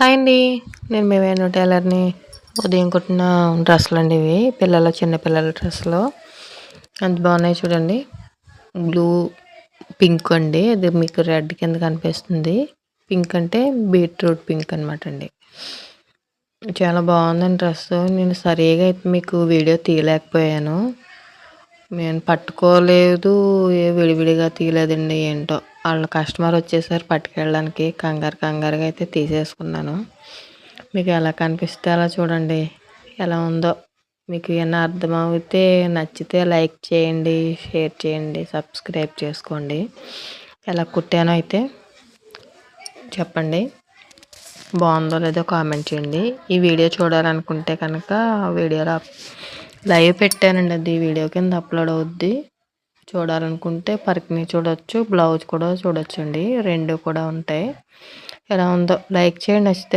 Hi అండి. నేను మీ వేణు టైలర్ని ఉదయం కుట్టిన డ్రెస్సులు అండి ఇవి. పిల్లల చిన్న పిల్లల డ్రెస్సులు. ఎంత బాగున్నాయి చూడండి. బ్లూ పింక్ అండి. అది మీకు రెడ్ కింద కనిపిస్తుంది. పింక్ అంటే బీట్రూట్ పింక్ అనమాట అండి. చాలా బాగుందండి డ్రెస్ నేను సరిగా అయితే మీకు వీడియో తీయలేకపోయాను. నేను పట్టుకోలేదు. ఏ విడివిడిగా తీయలేదండి ఏంటో. వాళ్ళ కస్టమర్ వచ్చేసారు పట్టుకెళ్ళడానికి. కంగారు కంగారుగా అయితే తీసేసుకున్నాను. మీకు ఎలా కనిపిస్తే అలా చూడండి. ఎలా ఉందో మీకు ఏమైనా అర్థమవుతే నచ్చితే లైక్ చేయండి షేర్ చేయండి సబ్స్క్రైబ్ చేసుకోండి. ఎలా కుట్టానో అయితే చెప్పండి. బాగుందో లేదో కామెంట్ చేయండి. ఈ వీడియో చూడాలనుకుంటే కనుక వీడియోలో లైవ్ పెట్టానండి. అది వీడియో కింద అప్లోడ్ అవుద్ది. చూడాలనుకుంటే పర్క్ని చూడొచ్చు బ్లౌజ్ కూడా చూడొచ్చండి. రెండు కూడా ఉంటాయి. ఎలా ఉందో లైక్ చేయండి నచ్చితే.